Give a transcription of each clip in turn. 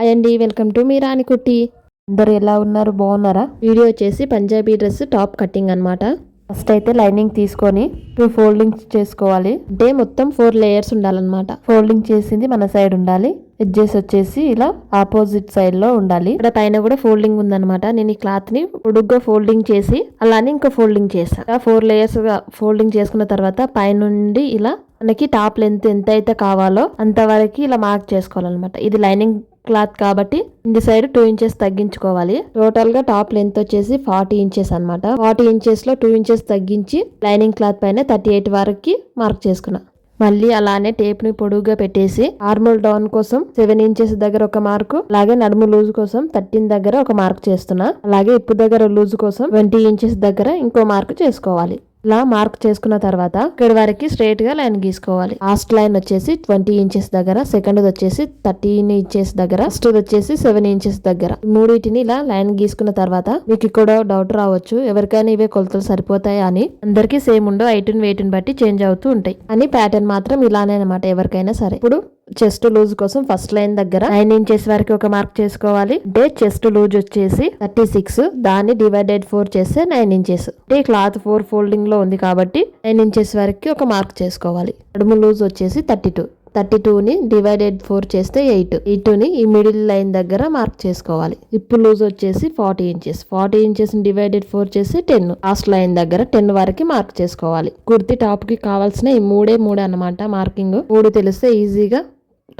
Hi అండి welcome to me రాణికుట్టి అందరు ఎలా ఉన్నారు? బాగున్నారా? వీడియో వచ్చేసి పంజాబీ డ్రెస్ టాప్ కటింగ్ అనమాట ఫస్ట్ అయితే లైనింగ్ తీసుకొని టూ ఫోల్డింగ్స్ చేసుకోవాలి. అంటే మొత్తం ఫోర్ లేయర్స్ ఉండాలన్నమాట. ఫోల్డింగ్ చేసింది మన సైడ్ ఉండాలి. ఎడ్జెస్ వచ్చేసి ఇలా ఆపోజిట్ సైడ్లో ఉండాలి. ఇక్కడ పైన కూడా ఫోల్డింగ్ ఉందనమాట నేను ఈ క్లాత్ని పొడుగ్గా ఫోల్డింగ్ చేసి అలానే ఇంకా ఫోల్డింగ్ చేస్తాను ఫోర్ లేయర్స్గా ఫోల్డింగ్ చేసుకున్న తర్వాత పైనుండి ఇలా మనకి టాప్ లెంత్ ఎంత అయితే కావాలో అంతవరకు ఇలా మార్క్ చేసుకోవాలన్నమాట. ఇది లైనింగ్ క్లాత్ కాబట్టి ఇంది సైడ్ టూ ఇంచెస్ తగ్గించుకోవాలి. టోటల్గా టాప్ లెంత్ వచ్చేసి ఫార్టీ ఇంచెస్ అనమాట ఫార్టీ ఇంచెస్లో టూ ఇంచెస్ తగ్గించి లైనింగ్ క్లాత్ పైన థర్టీ ఎయిట్ వరకు మార్క్ చేసుకున్నా. మళ్ళీ అలానే టేప్ని పొడుగుగా పెట్టేసి ఆర్మల్ డౌన్ కోసం సెవెన్ ఇంచెస్ దగ్గర ఒక మార్కు అలాగే నడుము లూజ్ కోసం థర్టీన్ దగ్గర ఒక మార్క్ చేస్తున్నా. అలాగే ఇప్పు దగ్గర లూజ్ కోసం ట్వంటీ ఇంచెస్ దగ్గర ఇంకో మార్క్ చేసుకోవాలి. ఇలా మార్క్ చేసుకున్న తర్వాత ఇక్కడ వరకు స్ట్రైట్గా లైన్ గీసుకోవాలి. లాస్ట్ లైన్ వచ్చేసి ట్వంటీ ఇంచెస్ దగ్గర సెకండ్ వచ్చేసి థర్టీన్ ఇంచెస్ దగ్గర ఫస్ట్ వచ్చేసి సెవెన్ ఇంచెస్ దగ్గర. మూడింటిని ఇలా లైన్ గీసుకున్న తర్వాత మీకు ఇక్కడ డౌట్ రావచ్చు ఎవరికైనా ఇవే కొలతలు సరిపోతాయా అని. అందరికీ సేమ్ ఉండవు ఐటున్ వెయిట్ని బట్టి చేంజ్ అవుతూ ఉంటాయి. అని ప్యాటర్న్ మాత్రం ఇలానే అనమాట ఎవరికైనా సరే. ఇప్పుడు చెస్ట్ లూజ్ కోసం ఫస్ట్ లైన్ దగ్గర నైన్ ఇంచెస్ వరకు ఒక మార్క్ చేసుకోవాలి. అంటే చెస్ట్ లూజ్ వచ్చేసి థర్టీ సిక్స్ దాన్ని డివైడెడ్ ఫోర్ చేస్తే నైన్ ఇంచెస్ అంటే క్లాత్ ఫోర్ ఫోల్డింగ్లో ఉంది కాబట్టి నైన్ ఇంచెస్ వరకు ఒక మార్క్ చేసుకోవాలి. నడుము లూజ్ వచ్చేసి థర్టీ టూ థర్టీ టూని డివైడెడ్ ఫోర్ చేస్తే ఎయిట్ ఎయిట్ని ఈ మిడిల్ లైన్ దగ్గర మార్క్ చేసుకోవాలి. ఇప్పు లూజ్ వచ్చేసి forty inches forty inches divided four చేస్తే టెన్ లాస్ట్ లైన్ దగ్గర టెన్ వరకు మార్క్ చేసుకోవాలి. కుర్తి టాప్కి కావాల్సిన ఈ మూడే మూడే అన్నమాట మార్కింగ్ మూడు తెలిస్తే ఈజీగా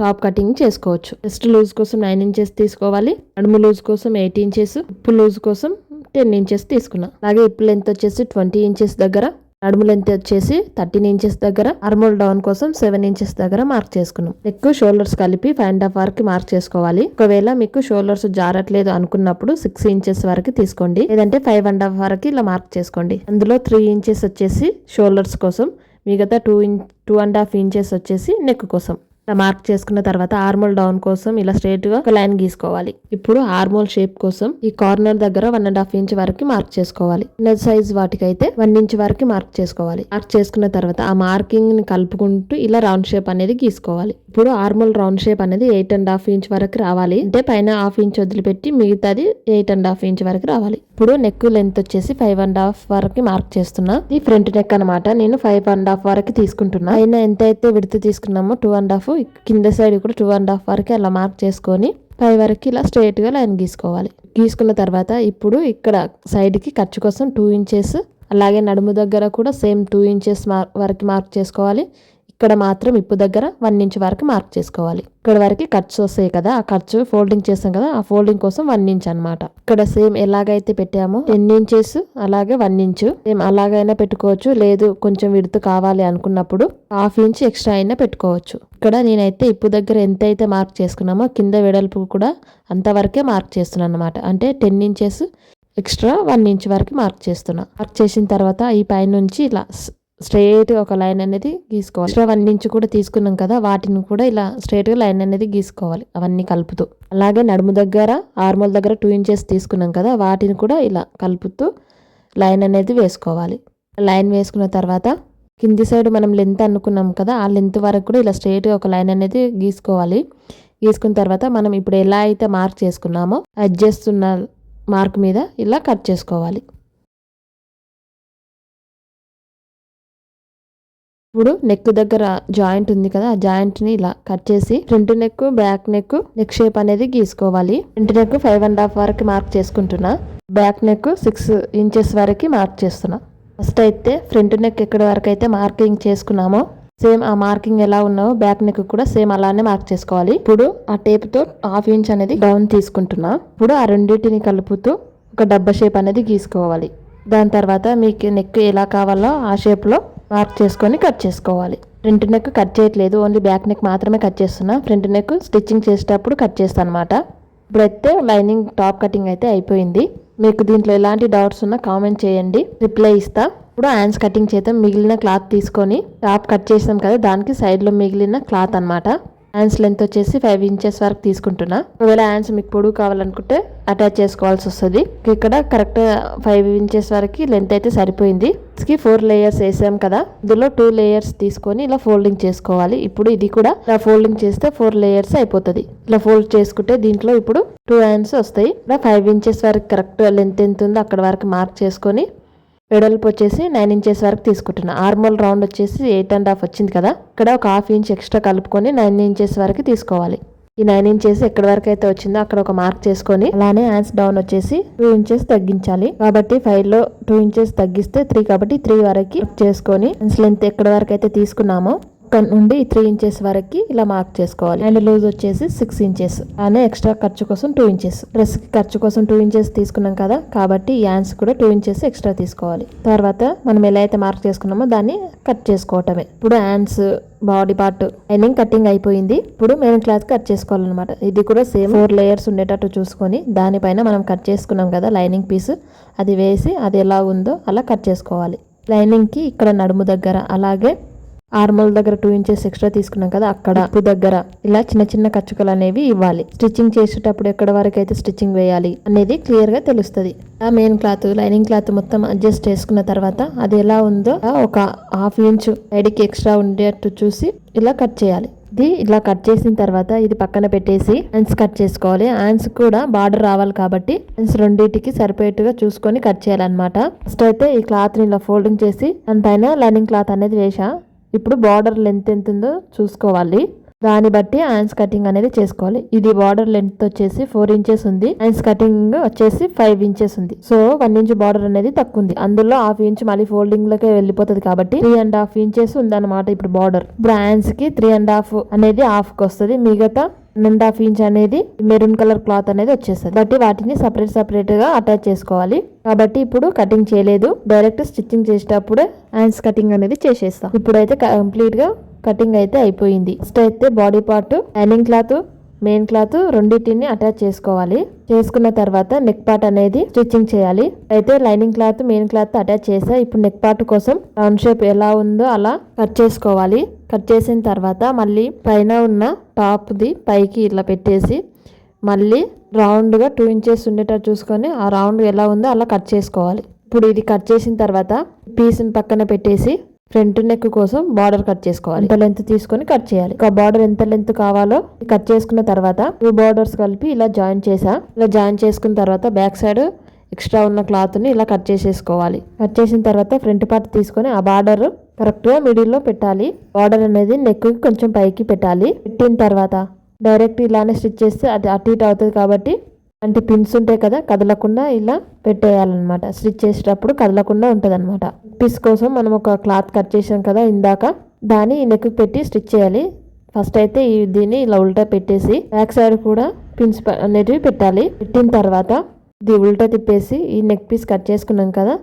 టాప్ కటింగ్ చేసుకోవచ్చు. చెస్ట్ లూజ్ కోసం నైన్ ఇంచెస్ తీసుకోవాలి. నడుము లూజ్ కోసం ఎయిట్ ఇంచెస్ ఇప్పు లూజ్ కోసం టెన్ ఇంచెస్ తీసుకున్నా. అలాగే ఇప్పు లెంత్ వచ్చేసి ట్వంటీ ఇంచెస్ దగ్గర నడుము లెంత్ వచ్చేసి థర్టీన్ ఇంచెస్ దగ్గర ఆర్మోల్ డౌన్ కోసం సెవెన్ ఇంచెస్ దగ్గర మార్క్ చేసుకున్నాం. నెక్ షోల్డర్స్ కలిపి ఫైవ్ అండ్ హాఫ్ వరకు మార్క్ చేసుకోవాలి. ఒకవేళ మీకు షోల్డర్స్ జారట్లేదు అనుకున్నప్పుడు సిక్స్ ఇంచెస్ వరకు తీసుకోండి. లేదంటే ఫైవ్ అండ్ హాఫ్ వరకు ఇలా మార్క్ చేసుకోండి. అందులో త్రీ ఇంచెస్ వచ్చేసి షోల్డర్స్ కోసం మిగతా two in two and half inches వచ్చేసి నెక్ కోసం. ఇలా మార్క్ చేసుకున్న తర్వాత ఆర్మోల్ డౌన్ కోసం ఇలా స్ట్రేట్గా ఒక లైన్ గీసుకోవాలి. ఇప్పుడు ఆర్మోల్ షేప్ కోసం ఈ కార్నర్ దగ్గర వన్ అండ్ హాఫ్ ఇంచ్ వరకు మార్క్ చేసుకోవాలి. చిన్న సైజ్ వాటికైతే వన్ ఇంచ్ వరకు మార్క్ చేసుకోవాలి. మార్క్ చేసుకున్న తర్వాత ఆ మార్కింగ్ని కలుపుకుంటూ ఇలా రౌండ్ షేప్ అనేది గీసుకోవాలి. ఇప్పుడు ఆర్మోల్ రౌండ్ షేప్ అనేది ఎయిట్ అండ్ హాఫ్ ఇంచ్ వరకు రావాలి. అంటే పైన హాఫ్ ఇంచ్ వదిలిపెట్టి మిగతాది ఎయిట్ అండ్ హాఫ్ ఇంచ్ వరకు రావాలి. ఇప్పుడు నెక్ లెంత్ వచ్చేసి ఫైవ్ అండ్ హాఫ్ వరకు మార్క్ చేస్తున్నా. ఇది ఫ్రంట్ నెక్ అనమాట నేను ఫైవ్ అండ్ హాఫ్ వరకు తీసుకుంటున్నా. అయినా ఎంత అయితే విడత తీసుకున్నామో టూ అండ్ హాఫ్ కింద సైడ్ కూడా టూ అండ్ హాఫ్ వరకు అలా మార్క్ చేసుకొని పై వరకు ఇలా స్ట్రైట్గా లైన్ గీసుకోవాలి. గీసుకున్న తర్వాత ఇప్పుడు ఇక్కడ సైడ్కి ఖర్చు కోసం టూ ఇంచెస్ అలాగే నడుము దగ్గర కూడా సేమ్ టూ ఇంచెస్ వరకు మార్క్ చేసుకోవాలి. ఇక్కడ మాత్రం ఇప్పు దగ్గర వన్ ఇంచ్ వరకు మార్క్ చేసుకోవాలి. ఇక్కడ వరకు ఖర్చు వస్తాయి కదా ఆ ఖర్చు ఫోల్డింగ్ చేసాం కదా ఆ ఫోల్డింగ్ కోసం వన్ ఇంచ్ అనమాట ఇక్కడ సేమ్ ఎలాగైతే పెట్టామో టెన్ ఇంచెస్ అలాగే వన్ ఇంచ్ సేమ్ అలాగైనా పెట్టుకోవచ్చు లేదు కొంచెం విడుతు కావాలి అనుకున్నప్పుడు హాఫ్ ఇంచ్ ఎక్స్ట్రా అయినా పెట్టుకోవచ్చు. ఇక్కడ నేనైతే ఇప్పు దగ్గర ఎంత అయితే మార్క్ చేసుకున్నామో కింద వెడల్పు కూడా అంతవరకే మార్క్ చేస్తున్నాను అనమాట అంటే ten inches extra one inch వరకు మార్క్ చేస్తున్నా. మార్క్ చేసిన తర్వాత ఈ పైనుంచి ఇలా స్ట్రైట్గా ఒక లైన్ అనేది గీసుకోవాలి. ఎక్స్ట్రా వన్ ఇంచ్ కూడా తీసుకున్నాం కదా వాటిని కూడా ఇలా స్ట్రైట్గా లైన్ అనేది గీసుకోవాలి అవన్నీ కలుపుతూ. అలాగే నడుము దగ్గర ఆర్మల్ దగ్గర టూ ఇంచెస్ తీసుకున్నాం కదా వాటిని కూడా ఇలా కలుపుతూ లైన్ అనేది వేసుకోవాలి. లైన్ వేసుకున్న తర్వాత కింది సైడ్ మనం లెంత్ అనుకున్నాం కదా ఆ లెంత్ వరకు కూడా ఇలా స్ట్రైట్గా ఒక లైన్ అనేది గీసుకోవాలి. గీసుకున్న తర్వాత మనం ఇప్పుడు ఎలా అయితే మార్క్ చేసుకున్నామో అడ్జస్ట్ ఉన్న మార్క్ మీద ఇలా కట్ చేసుకోవాలి. ఇప్పుడు నెక్ దగ్గర జాయింట్ ఉంది కదా ఆ జాయింట్ని ఇలా కట్ చేసి front neck back neck neck shape అనేది గీసుకోవాలి. Front neck five and half వరకు మార్క్ చేసుకుంటున్నా. బ్యాక్ నెక్ సిక్స్ ఇంచెస్ వరకు మార్క్ చేస్తున్నా. ఫస్ట్ అయితే ఫ్రంట్ నెక్ ఎక్కడి వరకు అయితే మార్కింగ్ చేసుకున్నామో సేమ్ ఆ మార్కింగ్ ఎలా ఉన్నావో బ్యాక్ నెక్ కూడా సేమ్ అలానే మార్క్ చేసుకోవాలి. ఇప్పుడు ఆ టేప్తో హాఫ్ ఇంచ్ అనేది డౌన్ తీసుకుంటున్నా. ఇప్పుడు ఆ రెండింటిని కలుపుతూ ఒక డబ్బా షేప్ అనేది గీసుకోవాలి. దాని తర్వాత మీకు నెక్ ఎలా కావాలో ఆ షేప్లో మార్క్ చేసుకొని కట్ చేసుకోవాలి. ఫ్రంట్ నెక్ కట్ చేయట్లేదు. ఓన్లీ బ్యాక్ నెక్ మాత్రమే కట్ చేస్తున్నా. ఫ్రంట్ నెక్ స్టిచ్చింగ్ చేసేటప్పుడు కట్ చేస్తాను అనమాట ఇప్పుడైతే లైనింగ్ టాప్ కటింగ్ అయితే అయిపోయింది. మీకు దీంట్లో ఎలాంటి డౌట్స్ ఉన్నా కామెంట్ చేయండి. రిప్లై ఇస్తా. ఇప్పుడు హ్యాండ్స్ కటింగ్ చేద్దాం. మిగిలిన క్లాత్ తీసుకొని టాప్ కట్ చేసాం కదా దానికి సైడ్లో మిగిలిన క్లాత్ అనమాట హ్యాండ్స్ లెంత్ వచ్చేసి ఫైవ్ ఇంచెస్ వరకు తీసుకుంటున్నా. ఒకవేళ హ్యాండ్స్ మీకు పొడుగు కావాలనుకుంటే అటాచ్ చేసుకోవాల్సి వస్తుంది. ఇక్కడ కరెక్ట్ ఫైవ్ ఇంచెస్ వరకు లెంత్ అయితే సరిపోయింది. కి ఫోర్ లేయర్స్ వేసాం కదా. ఇందులో టూ లేయర్స్ తీసుకొని ఇలా ఫోల్డింగ్ చేసుకోవాలి. ఇప్పుడు ఇది కూడా ఇలా ఫోల్డింగ్ చేస్తే ఫోర్ లేయర్స్ అయిపోతుంది. ఇలా ఫోల్డ్ చేసుకుంటే దీంట్లో ఇప్పుడు టూ హ్యాండ్స్ వస్తాయి. ఇలా ఫైవ్ ఇంచెస్ వరకు కరెక్ట్ లెంత్ ఎంత ఉందో అక్కడ వరకు మార్క్ చేసుకొని వెడల్పు వచ్చేసి నైన్ ఇంచెస్ వరకు తీసుకుంటున్నా. ఆర్మల్ రౌండ్ వచ్చేసి ఎయిట్ అండ్ హాఫ్ వచ్చింది కదా? ఇక్కడ ఒక హాఫ్ ఇంచ్ ఎక్స్ట్రా కలుపుకొని నైన్ ఇంచెస్ వరకు తీసుకోవాలి. ఈ నైన్ ఇంచెస్ ఎక్కడి వరకు అయితే వచ్చిందో అక్కడ ఒక మార్క్ చేసుకొని అలానే హ్యాండ్స్ డౌన్ వచ్చేసి టూ ఇంచెస్ తగ్గించాలి. కాబట్టి ఫైవ్లో టూ ఇంచెస్ తగ్గిస్తే త్రీ కాబట్టి త్రీ వరకు చేసుకొని హ్యాండ్స్ లెంత్ ఎక్కడి వరకు అయితే తీసుకున్నామో అక్కడ నుండి త్రీ ఇంచెస్ వరకు ఇలా మార్క్ చేసుకోవాలి. అండ్ లూజ్ వచ్చేసి సిక్స్ ఇంచెస్ అలానే ఎక్స్ట్రా ఖర్చు కోసం టూ ఇంచెస్ డ్రెస్కి ఖర్చు కోసం టూ ఇంచెస్ తీసుకున్నాం కదా కాబట్టి యాన్స్ కూడా టూ ఇంచెస్ ఎక్స్ట్రా తీసుకోవాలి. తర్వాత మనం ఎలా అయితే మార్క్ చేసుకున్నామో దాన్ని కట్ చేసుకోవటమే. ఇప్పుడు యాన్స్ బాడీ పార్ట్ లైనింగ్ కటింగ్ అయిపోయింది. ఇప్పుడు మెయిన్ క్లాత్ కట్ చేసుకోవాలన్నమాట. ఇది కూడా సేమ్ ఫోర్ లేయర్స్ ఉండేటట్టు చూసుకొని దానిపైన మనం కట్ చేసుకున్నాం కదా లైనింగ్ పీస్ అది వేసి అది ఎలా ఉందో అలా కట్ చేసుకోవాలి. లైనింగ్కి ఇక్కడ నడుము దగ్గర అలాగే ఆర్మల్ దగ్గర టూ ఇంచెస్ ఎక్స్ట్రా తీసుకున్నాం కదా అక్కడ ఉప్పు దగ్గర. ఇలా చిన్న చిన్న కచ్చుకలు అనేవి ఇవ్వాలి. స్టిచ్చింగ్ చేసేటప్పుడు ఎక్కడ వరకు అయితే స్టిచ్చింగ్ వేయాలి అనేది క్లియర్గా తెలుస్తుంది. ఆ మెయిన్ క్లాత్ లైనింగ్ క్లాత్ మొత్తం అడ్జస్ట్ చేసుకున్న తర్వాత అది ఎలా ఉందో ఒక హాఫ్ ఇంచ్ సైడ్కి ఎక్స్ట్రా ఉండేట్టు చూసి ఇలా కట్ చేయాలి. ఇది ఇలా కట్ చేసిన తర్వాత ఇది పక్కన పెట్టేసి హ్యాండ్స్ కట్ చేసుకోవాలి. హ్యాండ్స్ కూడా బార్డర్ రావాలి కాబట్టి హ్యాండ్స్ రెండింటికి సరిపోయేట్టుగా చూసుకొని కట్ చేయాలన్నమాట. ఫస్ట్ అయితే ఈ క్లాత్ని ఇలా ఫోల్డింగ్ చేసి దానిపైన లైనింగ్ క్లాత్ అనేది వేసా ఇప్పుడు బార్డర్ లెంత్ ఎంత ఉందో చూసుకోవాలి. దాన్ని బట్టి హ్యాండ్స్ కటింగ్ అనేది చేసుకోవాలి. ఇది బార్డర్ లెంత్ వచ్చేసి ఫోర్ ఇంచెస్ ఉంది. హ్యాండ్స్ కటింగ్ వచ్చేసి ఫైవ్ ఇంచెస్ ఉంది. సో వన్ ఇంచ్ బార్డర్ అనేది తక్కువ ఉంది. అందులో హాఫ్ ఇంచ్ మళ్ళీ ఫోల్డింగ్ లోకే వెళ్ళిపోతుంది కాబట్టి త్రీ అండ్ హాఫ్ ఇంచెస్ ఉందన్నమాట ఇప్పుడు బార్డర్. ఇప్పుడు హ్యాండ్స్కి త్రీ అండ్ హాఫ్ అనేది హాఫ్కి వస్తుంది. మిగతా వన్ అండ్ హాఫ్ ఇంచ్ అనేది మెరూన్ కలర్ క్లాత్ అనేది వచ్చేస్తుంది. బట్టి వాటిని సపరేట్ సపరేట్గా అటాచ్ చేసుకోవాలి. కాబట్టి ఇప్పుడు కటింగ్ చేయలేదు. డైరెక్ట్ స్టిచ్చింగ్ చేసేటప్పుడే హ్యాండ్స్ కటింగ్ అనేది చేసేస్తాం. ఇప్పుడైతే కంప్లీట్గా కటింగ్ అయితే అయిపోయింది. ఫస్ట్ అయితే body part lining cloth main cloth రెండింటిని అటాచ్ చేసుకోవాలి. చేసుకున్న తర్వాత నెక్ పార్ట్ అనేది స్టిచ్చింగ్ చేయాలి. అయితే lining cloth main cloth attach చేసా. ఇప్పుడు నెక్ పార్ట్ కోసం రౌండ్ షేప్ ఎలా ఉందో అలా కట్ చేసుకోవాలి. కట్ చేసిన తర్వాత మళ్ళీ పైన ఉన్న టాప్ది పైకి ఇలా పెట్టేసి మళ్ళీ రౌండ్గా టూ ఇంచెస్ ఉండేటట్టు చూసుకొని ఆ రౌండ్ ఎలా ఉందో అలా కట్ చేసుకోవాలి. ఇప్పుడు ఇది కట్ చేసిన తర్వాత పీస్ని పక్కన పెట్టేసి ఫ్రంట్ నెక్ కోసం బార్డర్ కట్ చేసుకోవాలి. ఎంత లెంత్ తీసుకొని కట్ చేయాలి. ఒక బార్డర్ ఎంత లెంత్ కావాలో కట్ చేసుకున్న తర్వాత టూ బార్డర్స్ కలిపి ఇలా జాయిన్ చేసా. ఇలా జాయిన్ చేసుకున్న తర్వాత బ్యాక్ సైడ్ ఎక్స్ట్రా ఉన్న క్లాత్ని ఇలా కట్ చేసేసుకోవాలి. కట్ చేసిన తర్వాత ఫ్రంట్ పార్ట్ తీసుకొని ఆ బార్డర్ కరెక్ట్గా మిడిల్లో పెట్టాలి. బార్డర్ అనేది నెక్కి కొంచెం పైకి పెట్టాలి. పెట్టిన తర్వాత డైరెక్ట్ ఇలానే స్టిచ్ చేస్తే అది అటు ఇటు అవుతుంది కాబట్టి అంటే పిన్స్ ఉంటాయి కదా కదలకుండా ఇలా పెట్టేయాలన్నమాట. స్టిచ్ చేసేటప్పుడు కదలకుండా ఉంటుంది అనమాట పీస్ కోసం మనం ఒక క్లాత్ కట్ చేసాం కదా ఇందాక దాన్ని నెక్ పెట్టి స్టిచ్ చేయాలి. ఫస్ట్ అయితే ఈ దీన్ని ఇలా ఉల్టా పెట్టేసి బ్యాక్ సైడ్ కూడా పిన్స్ అనేటివి పెట్టాలి. పెట్టిన తర్వాత ఇది ఉల్టా తిప్పేసి ఈ నెక్ పీస్ కట్ చేసుకున్నాం కదా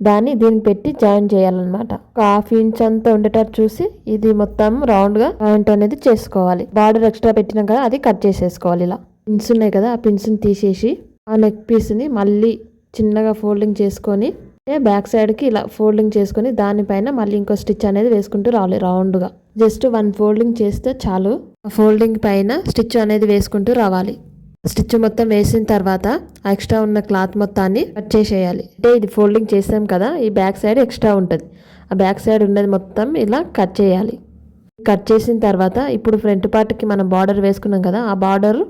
దాన్ని దీన్ని పెట్టి జాయిన్ చేయాలన్నమాట. ఒక హాఫ్ ఇంచ్ అంతా ఉండేటట్టు చూసి ఇది మొత్తం రౌండ్గా జాయింట్ అనేది చేసుకోవాలి. బార్డర్ ఎక్స్ట్రా పెట్టినాం కదా అది కట్ చేసేసుకోవాలి ఇలా. పిన్స్ ఉన్నాయి కదా ఆ పిన్స్ని తీసేసి ఆ నెక్ పీస్ని మళ్ళీ చిన్నగా ఫోల్డింగ్ చేసుకొని బ్యాక్ సైడ్కి ఇలా ఫోల్డింగ్ చేసుకొని దానిపైన మళ్ళీ ఇంకో స్టిచ్ అనేది వేసుకుంటూ రావాలి రౌండ్గా జస్ట్ వన్ ఫోల్డింగ్ చేస్తే చాలు. ఆ ఫోల్డింగ్ పైన స్టిచ్ అనేది వేసుకుంటూ రావాలి. స్టిచ్ మొత్తం వేసిన తర్వాత ఎక్స్ట్రా ఉన్న క్లాత్ మొత్తాన్ని కట్ చేసేయాలి. అంటే ఇది ఫోల్డింగ్ చేసాం కదా ఈ బ్యాక్ సైడ్ ఎక్స్ట్రా ఉంటుంది. ఆ బ్యాక్ సైడ్ ఉన్నది మొత్తం ఇలా కట్ చేయాలి. కట్ చేసిన తర్వాత ఇప్పుడు ఫ్రంట్ పార్ట్కి మనం బార్డర్ వేసుకున్నాం కదా ఆ బార్డర్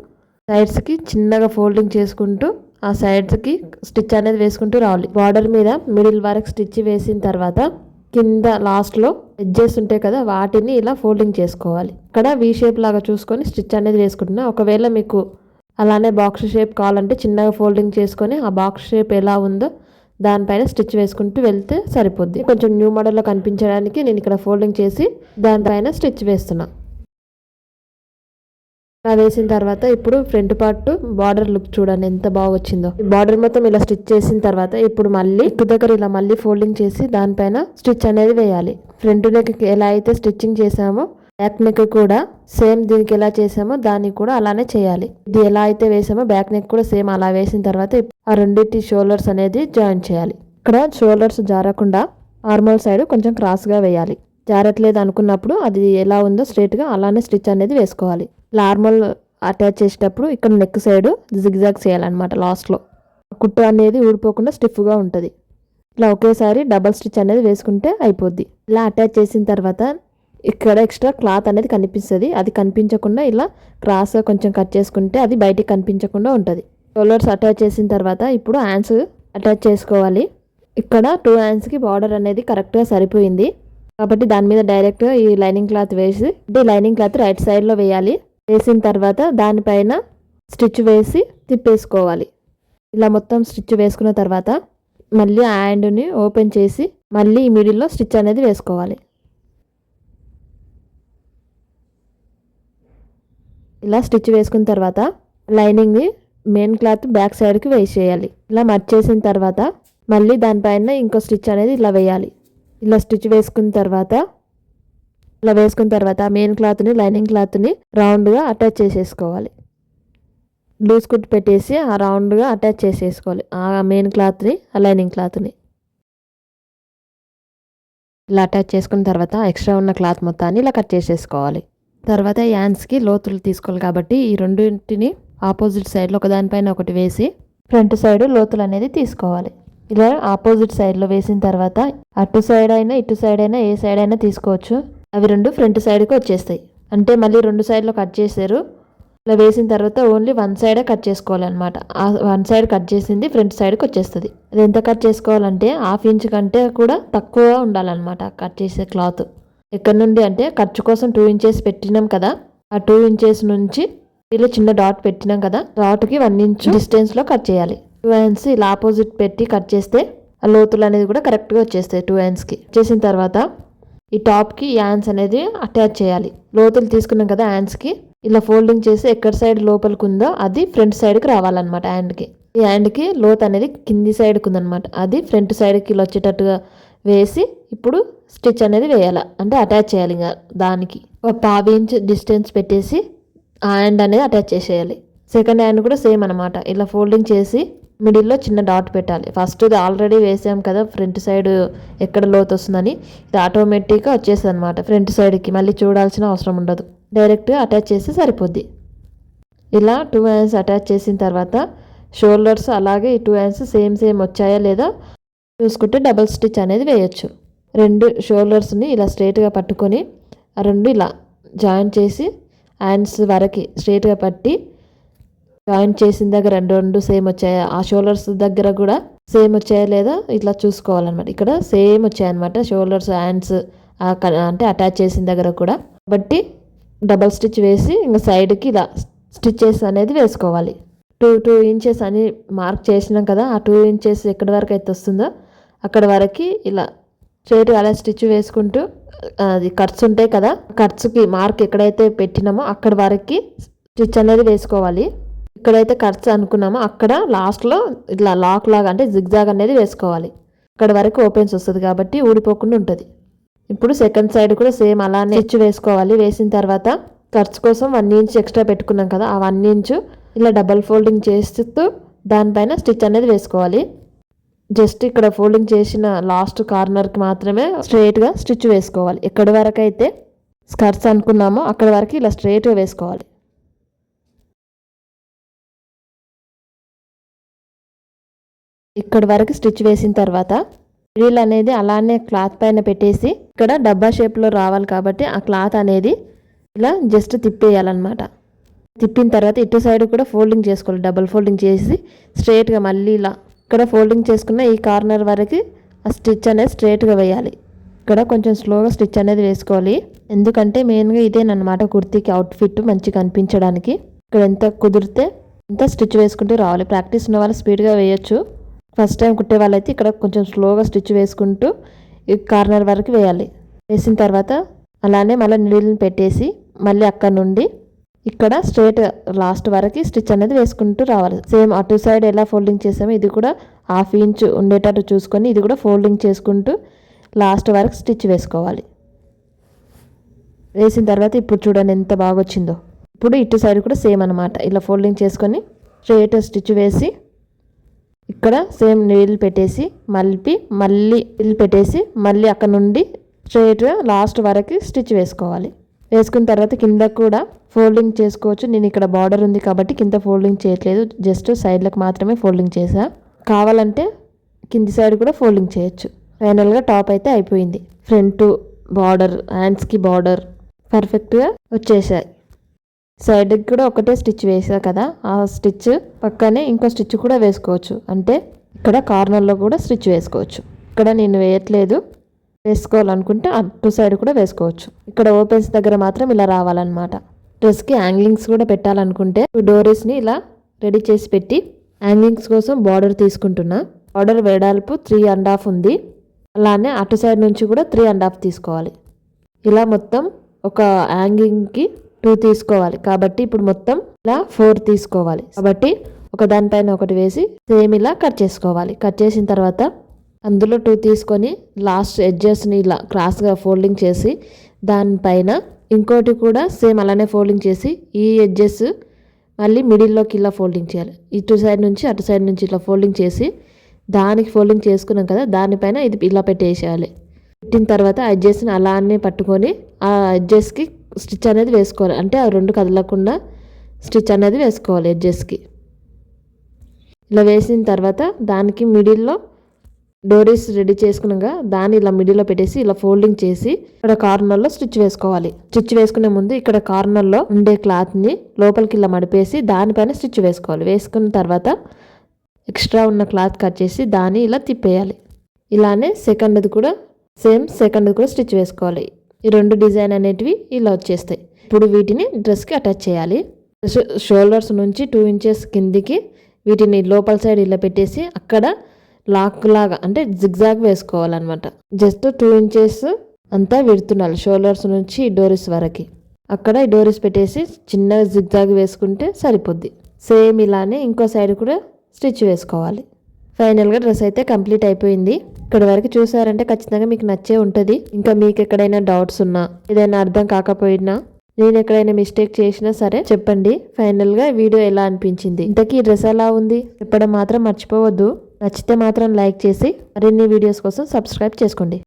సైడ్స్కి చిన్నగా ఫోల్డింగ్ చేసుకుంటూ ఆ సైడ్స్కి స్టిచ్ అనేది వేసుకుంటూ రావాలి. బార్డర్ మీద మిడిల్ వరకు స్టిచ్ వేసిన తర్వాత కింద లాస్ట్లో ఎడ్జెస్ ఉంటాయి కదా వాటిని ఇలా ఫోల్డింగ్ చేసుకోవాలి. ఇక్కడ వీ షేప్ లాగా చూసుకొని స్టిచ్ అనేది వేసుకుంటున్నా. ఒకవేళ మీకు అలానే బాక్స్ షేప్ కావాలంటే చిన్నగా ఫోల్డింగ్ చేసుకొని ఆ బాక్స్ షేప్ ఎలా ఉందో దానిపైన స్టిచ్ వేసుకుంటూ వెళ్తే సరిపోద్ది. కొంచెం న్యూ మోడల్లో కనిపించడానికి నేను ఇక్కడ ఫోల్డింగ్ చేసి దానిపైన స్టిచ్ వేస్తున్నా. అలా వేసిన తర్వాత ఇప్పుడు ఫ్రంట్ పార్ట్ బార్డర్ లుక్ చూడండి ఎంత బాగా వచ్చిందో. బార్డర్ మొత్తం ఇలా స్టిచ్ చేసిన తర్వాత ఇప్పుడు మళ్ళీ ఇటు దగ్గర ఇలా మళ్ళీ ఫోల్డింగ్ చేసి దానిపైన స్టిచ్ అనేది వేయాలి. ఫ్రంట్ నెక్ ఎలా అయితే స్టిచ్చింగ్ చేసామో బ్యాక్ నెక్ కూడా సేమ్ దీనికి ఎలా చేసామో దాన్ని కూడా అలానే చేయాలి. ఇది ఎలా అయితే వేసామో బ్యాక్ నెక్ కూడా సేమ్ అలా వేసిన తర్వాత ఆ రెండింటి షోల్డర్స్ అనేది జాయిన్ చేయాలి. ఇక్కడ షోల్డర్స్ జారకుండా ఆర్మల్ సైడ్ కొంచెం క్రాస్గా వేయాలి. జారట్లేదు అనుకున్నప్పుడు అది ఎలా ఉందో స్ట్రేట్గా అలానే స్టిచ్ అనేది వేసుకోవాలి. నార్మల్ అటాచ్ చేసేటప్పుడు ఇక్కడ నెక్ సైడ్ జిగ్జాగ్ చేయాలన్నమాట లాస్ట్లో. కుట్టు అనేది ఊడిపోకుండా స్టిఫ్గా ఉంటుంది. ఇలా ఒకేసారి డబల్ స్టిచ్ అనేది వేసుకుంటే అయిపోద్ది. ఇలా అటాచ్ చేసిన తర్వాత ఇక్కడ ఎక్స్ట్రా క్లాత్ అనేది కనిపిస్తుంది. అది కనిపించకుండా ఇలా క్రాస్ కొంచెం కట్ చేసుకుంటే అది బయటికి కనిపించకుండా ఉంటుంది. షోల్డర్స్ అటాచ్ చేసిన తర్వాత ఇప్పుడు హ్యాండ్స్ అటాచ్ చేసుకోవాలి. ఇక్కడ టూ హ్యాండ్స్కి బార్డర్ అనేది కరెక్ట్గా సరిపోయింది. కాబట్టి దాని మీద డైరెక్ట్గా ఈ లైనింగ్ క్లాత్ వేసి అంటే ఈ లైనింగ్ క్లాత్ రైట్ సైడ్లో వేయాలి. వేసిన తర్వాత దానిపైన స్టిచ్ వేసి తిప్పేసుకోవాలి. ఇలా మొత్తం స్టిచ్ వేసుకున్న తర్వాత మళ్ళీ ఆ హ్యాండ్ని ఓపెన్ చేసి మళ్ళీ ఈ మిడిల్లో స్టిచ్ అనేది వేసుకోవాలి. ఇలా స్టిచ్ వేసుకున్న తర్వాత లైనింగ్ని మెయిన్ క్లాత్ బ్యాక్ సైడ్కి వేసేయాలి. ఇలా మర్చేసిన తర్వాత మళ్ళీ దానిపైన ఇంకో స్టిచ్ అనేది ఇలా వేయాలి. ఇలా స్టిచ్ వేసుకున్న తర్వాత ఇలా వేసుకున్న తర్వాత మెయిన్ క్లాత్ని లైనింగ్ క్లాత్ని రౌండ్గా అటాచ్ చేసేసుకోవాలి. లూజ్ కుట్ పెట్టేసి ఆ రౌండ్గా అటాచ్ చేసేసుకోవాలి. ఆ మెయిన్ క్లాత్ని ఆ లైనింగ్ క్లాత్ని. ఇలా అటాచ్ చేసుకున్న తర్వాత ఎక్స్ట్రా ఉన్న క్లాత్ మొత్తాన్ని ఇలా కట్ చేసేసుకోవాలి. తర్వాత యాన్స్కి లోతులు తీసుకోవాలి కాబట్టి ఈ రెండింటిని ఆపోజిట్ సైడ్లో ఒకదానిపైన ఒకటి వేసి ఫ్రంట్ సైడ్ లోతులు అనేది తీసుకోవాలి. ఇలా ఆపోజిట్ సైడ్లో వేసిన తర్వాత అటు సైడ్ అయినా ఇటు సైడ్ అయినా ఏ సైడ్ అయినా తీసుకోవచ్చు. అవి రెండు ఫ్రంట్ సైడ్కి వచ్చేస్తాయి. అంటే మళ్ళీ రెండు సైడ్లో కట్ చేశారు. ఇలా వేసిన తర్వాత ఓన్లీ వన్ సైడే కట్ చేసుకోవాలన్నమాట. ఆ వన్ సైడ్ కట్ చేసింది ఫ్రంట్ సైడ్కి వచ్చేస్తుంది. అది ఎంత కట్ చేసుకోవాలంటే హాఫ్ ఇంచ్ కంటే కూడా తక్కువ ఉండాలన్నమాట కట్ చేసే క్లాత్. ఎక్కడి నుండి అంటే ఖర్చు కోసం టూ ఇంచెస్ పెట్టినాం కదా. ఆ టూ ఇంచెస్ నుంచి ఇలా చిన్న డాట్ పెట్టినాం కదా. డాట్కి వన్ ఇంచ్ డిస్టెన్స్లో కట్ చేయాలి. టూ హ్యాండ్స్ ఇలా ఆపోజిట్ పెట్టి కట్ చేస్తే ఆ లోతులు అనేది కూడా కరెక్ట్గా వచ్చేస్తాయి టూ హ్యాండ్స్కి చేసిన తర్వాత ఈ టాప్కి యాన్స్ హ్యాండ్స్ అనేది అటాచ్ చేయాలి. లోతులు తీసుకున్నాం కదా హ్యాండ్స్కి ఇలా ఫోల్డింగ్ చేసి ఎక్కడ సైడ్ లోపలికి ఉందో అది ఫ్రంట్ సైడ్కి రావాలన్నమాట హ్యాండ్కి ఈ హ్యాండ్కి లోత్ అనేది కింది సైడ్కి ఉందన్నమాట. అది ఫ్రంట్ సైడ్కి ఇలా వచ్చేటట్టుగా వేసి ఇప్పుడు స్టిచ్ అనేది వేయాలి. అంటే అటాచ్ చేయాలి ఇంకా దానికి. ఒక పావు ఇంచ్ డిస్టెన్స్ పెట్టేసి ఆ హ్యాండ్ అనేది అటాచ్ చేసేయాలి. సెకండ్ హ్యాండ్ కూడా సేమ్ అనమాట ఇలా ఫోల్డింగ్ చేసి మిడిల్లో చిన్న డాట్ పెట్టాలి. ఫస్ట్ ఇది ఆల్రెడీ వేసాం కదా ఫ్రంట్ సైడ్ ఎక్కడ లోతు వస్తుందని. ఇది ఆటోమేటిక్గా వచ్చేస్తుంది అనమాట ఫ్రంట్ సైడ్కి. మళ్ళీ చూడాల్సిన అవసరం ఉండదు. డైరెక్ట్గా అటాచ్ చేస్తే సరిపోద్ది. ఇలా టూ హ్యాండ్స్ అటాచ్ చేసిన తర్వాత షోల్డర్స్ అలాగే ఈ టూ హ్యాండ్స్ సేమ్ సేమ్ వచ్చాయా లేదా చూసుకుంటే డబల్ స్టిచ్ అనేది వేయచ్చు. రెండు షోల్డర్స్ని ఇలా స్ట్రేట్గా పట్టుకొని ఆ రెండు ఇలా జాయిన్ చేసి హ్యాండ్స్ వరకు స్ట్రేట్గా పట్టి జాయిన్ చేసిన దగ్గర రెండు రెండు సేమ్ వచ్చాయా? ఆ షోల్డర్స్ దగ్గర కూడా సేమ్ వచ్చాయా లేదా? ఇట్లా చూసుకోవాలన్నమాట. ఇక్కడ సేమ్ వచ్చాయన్నమాట. షోల్డర్స్ హ్యాండ్స్ అంటే అటాచ్ చేసిన దగ్గర కూడా. బట్టి డబల్ స్టిచ్ వేసి ఇంకా సైడ్కి ఇలా స్టిచ్చెస్ అనేది వేసుకోవాలి. టూ టూ ఇంచెస్ అని మార్క్ చేసినాం కదా ఆ టూ ఇంచెస్ ఎక్కడి వరకు అయితే వస్తుందో అక్కడ వరకు ఇలా స్ట్రైట్ అలా స్టిచ్ వేసుకుంటూ అది కట్స్ ఉంటాయి కదా కట్స్కి మార్క్ ఎక్కడైతే పెట్టినామో అక్కడ వరకు స్టిచ్ అనేది వేసుకోవాలి. ఇక్కడైతే కట్స్ అనుకున్నామో అక్కడ లాస్ట్లో ఇట్లా లాక్ లాగా అంటే జిగ్జాగ్ అనేది వేసుకోవాలి. అక్కడ వరకు ఓపెన్స్ వస్తుంది కాబట్టి ఊడిపోకుండా ఉంటుంది. ఇప్పుడు సెకండ్ సైడ్ కూడా సేమ్ అలానే స్టిచ్ వేసుకోవాలి. వేసిన తర్వాత కట్స్ కోసం వన్ ఇంచ్ ఎక్స్ట్రా పెట్టుకున్నాం కదా ఆ వన్ ఇంచు ఇలా డబల్ ఫోల్డింగ్ చేస్తూ దానిపైన స్టిచ్ అనేది వేసుకోవాలి. జస్ట్ ఇక్కడ ఫోల్డింగ్ చేసిన లాస్ట్ కార్నర్కి మాత్రమే స్ట్రైట్గా స్టిచ్ వేసుకోవాలి. ఎక్కడి వరకు అయితే స్కర్ట్స్ అనుకున్నామో అక్కడి వరకు ఇలా స్ట్రైట్గా వేసుకోవాలి. ఇక్కడి వరకు స్టిచ్ వేసిన తర్వాత మిడిల్ అనేది అలానే క్లాత్ పైన పెట్టేసి ఇక్కడ డబ్బా షేప్లో రావాలి కాబట్టి ఆ క్లాత్ అనేది ఇలా జస్ట్ తిప్పేయాలన్నమాట. తిప్పిన తర్వాత ఇటు సైడ్ కూడా ఫోల్డింగ్ చేసుకోవాలి. డబుల్ ఫోల్డింగ్ చేసి స్ట్రైట్గా మళ్ళీ ఇలా ఇక్కడ ఫోల్డింగ్ చేసుకున్న ఈ కార్నర్ వరకు ఆ స్టిచ్ అనేది స్ట్రేట్గా వేయాలి. ఇక్కడ కొంచెం స్లోగా స్టిచ్ అనేది వేసుకోవాలి. ఎందుకంటే మెయిన్గా ఇదేనమాట కుర్తీకి అవుట్ఫిట్ మంచిగా అనిపించడానికి ఇక్కడ ఎంత కుదిరితే అంత స్టిచ్ వేసుకుంటూ రావాలి. ప్రాక్టీస్ ఉన్న వాళ్ళు స్పీడ్గా వేయొచ్చు. ఫస్ట్ టైం కుట్టే వాళ్ళైతే ఇక్కడ కొంచెం స్లోగా స్టిచ్ వేసుకుంటూ ఈ కార్నర్ వరకు వేయాలి. వేసిన తర్వాత అలానే మళ్ళీ నీళ్ళని పెట్టేసి మళ్ళీ అక్కడ నుండి ఇక్కడ స్ట్రేట్ లాస్ట్ వరకు స్టిచ్ అనేది వేసుకుంటూ రావాలి. సేమ్ అటు సైడ్ ఎలా ఫోల్డింగ్ చేసామో ఇది కూడా హాఫ్ ఇంచ్ ఉండేటట్టు చూసుకొని ఇది కూడా ఫోల్డింగ్ చేసుకుంటూ లాస్ట్ వరకు స్టిచ్ వేసుకోవాలి. వేసిన తర్వాత ఇప్పుడు చూడండి ఎంత బాగా వచ్చిందో. ఇప్పుడు ఇటు సైడ్ కూడా సేమ్ అనమాట ఇలా ఫోల్డింగ్ చేసుకొని స్ట్రేట్ స్టిచ్ వేసి ఇక్కడ సేమ్ నీళ్ళు పెట్టేసి మలిపి మళ్ళీ నీళ్ళు పెట్టేసి మళ్ళీ అక్కడ నుండి స్ట్రైట్గా లాస్ట్ వరకు స్టిచ్ వేసుకోవాలి. వేసుకున్న తర్వాత కింద కూడా ఫోల్డింగ్ చేసుకోవచ్చు. నేను ఇక్కడ బార్డర్ ఉంది కాబట్టి కింద ఫోల్డింగ్ చేయట్లేదు. జస్ట్ సైడ్లకు మాత్రమే ఫోల్డింగ్ చేసా కావాలంటే కింది సైడ్ కూడా ఫోల్డింగ్ చేయొచ్చు. ఫైనల్గా టాప్ అయితే అయిపోయింది. ఫ్రంట్ బార్డర్ హ్యాండ్స్కి బార్డర్ పర్ఫెక్ట్గా వచ్చేసాయి సైడ్కి కూడా ఒకటే స్టిచ్ వేసా కదా. ఆ స్టిచ్ పక్కనే ఇంకో స్టిచ్ కూడా వేసుకోవచ్చు. అంటే ఇక్కడ కార్నర్లో కూడా స్టిచ్ వేసుకోవచ్చు. ఇక్కడ నేను వేయట్లేదు. వేసుకోవాలనుకుంటే అటు సైడ్ కూడా వేసుకోవచ్చు. ఇక్కడ ఓపెన్స్ దగ్గర మాత్రం ఇలా రావాలన్నమాట. డ్రెస్కి యాంగ్లింగ్స్ కూడా పెట్టాలనుకుంటే డోరీస్ని ఇలా రెడీ చేసి పెట్టి యాంగ్లింగ్స్ కోసం బార్డర్ తీసుకుంటున్నా. బార్డర్ వేడాల్పు త్రీ అండ్ హాఫ్ ఉంది. అలానే అటు సైడ్ నుంచి కూడా త్రీ అండ్ హాఫ్ తీసుకోవాలి. ఇలా మొత్తం ఒక హ్యాంగింగ్కి టూ తీసుకోవాలి. కాబట్టి ఇప్పుడు మొత్తం ఇలా ఫోర్ తీసుకోవాలి. కాబట్టి ఒక దానిపైన ఒకటి వేసి సేమ్ ఇలా కట్ చేసుకోవాలి. కట్ చేసిన తర్వాత అందులో టూ తీసుకొని లాస్ట్ ఎడ్జెస్ని ఇలా క్రాస్గా ఫోల్డింగ్ చేసి దానిపైన ఇంకోటి కూడా సేమ్ అలానే ఫోల్డింగ్ చేసి ఈ ఎడ్జెస్ మళ్ళీ మిడిల్లోకి ఇలా ఫోల్డింగ్ చేయాలి. ఇటు సైడ్ నుంచి అటు సైడ్ నుంచి ఇట్లా ఫోల్డింగ్ చేసి దానికి ఫోల్డింగ్ చేసుకున్నాం కదా దానిపైన ఇది ఇలా పెట్టేసేయాలి. పెట్టిన తర్వాత ఆ ఎడ్జెస్ని అలానే పట్టుకొని ఆ ఎడ్జెస్కి స్టిచ్ అనేది వేసుకోవాలి. అంటే ఆ రెండు కదలకుండా స్టిచ్ అనేది వేసుకోవాలి ఎడ్జెస్కి. ఇలా వేసిన తర్వాత దానికి మిడిల్లో డోరీస్ రెడీ చేసుకున్నాక దాన్ని ఇలా మిడిల్లో పెట్టేసి ఇలా ఫోల్డింగ్ చేసి ఇక్కడ కార్నర్లో స్టిచ్ వేసుకోవాలి. స్టిచ్ వేసుకునే ముందు ఇక్కడ కార్నర్లో ఉండే క్లాత్ని లోపలికి ఇలా మడిపేసి దానిపైన స్టిచ్ వేసుకోవాలి. వేసుకున్న తర్వాత ఎక్స్ట్రా ఉన్న క్లాత్ కట్ చేసి దాన్ని ఇలా తిప్పేయాలి. ఇలానే సెకండ్ది కూడా సేమ్ సెకండ్ కూడా స్టిచ్ వేసుకోవాలి. ఈ రెండు డిజైన్ అనేటివి ఇలా వచ్చేస్తాయి. ఇప్పుడు వీటిని డ్రెస్కి అటాచ్ చేయాలి. షోల్డర్స్ నుంచి టూ ఇంచెస్ కిందికి వీటిని లోపల సైడ్ ఇలా పెట్టేసి అక్కడ లాక్ లాగా అంటే జిగ్జాగ్ వేసుకోవాలన్నమాట. జస్ట్ టూ ఇంచెస్ అంతా విడుతున్నారు షోల్డర్స్ నుంచి డోరీస్ వరకు. అక్కడ ఈ డోరీస్ పెట్టేసి చిన్నగా జిగ్జాగ్ వేసుకుంటే సరిపోద్ది. సేమ్ ఇలానే ఇంకో సైడ్ కూడా స్టిచ్ వేసుకోవాలి. ఫైనల్గా డ్రెస్ అయితే కంప్లీట్ అయిపోయింది. ఇక్కడ వరకు చూసారంటే ఖచ్చితంగా మీకు నచ్చే ఉంటుంది. ఇంకా మీకు ఎక్కడైనా డౌట్స్ ఉన్నా ఏదైనా అర్థం కాకపోయినా నేను ఎక్కడైనా మిస్టేక్ చేసినా సరే చెప్పండి. ఫైనల్గా వీడియో ఎలా అనిపించింది? ఇంతకీ డ్రెస్ ఎలా ఉంది? చెప్పడం మాత్రం మర్చిపోవద్దు. నచ్చితే మాత్రం లైక్ చేసి మరిన్ని వీడియోస్ కోసం సబ్స్క్రైబ్ చేసుకోండి.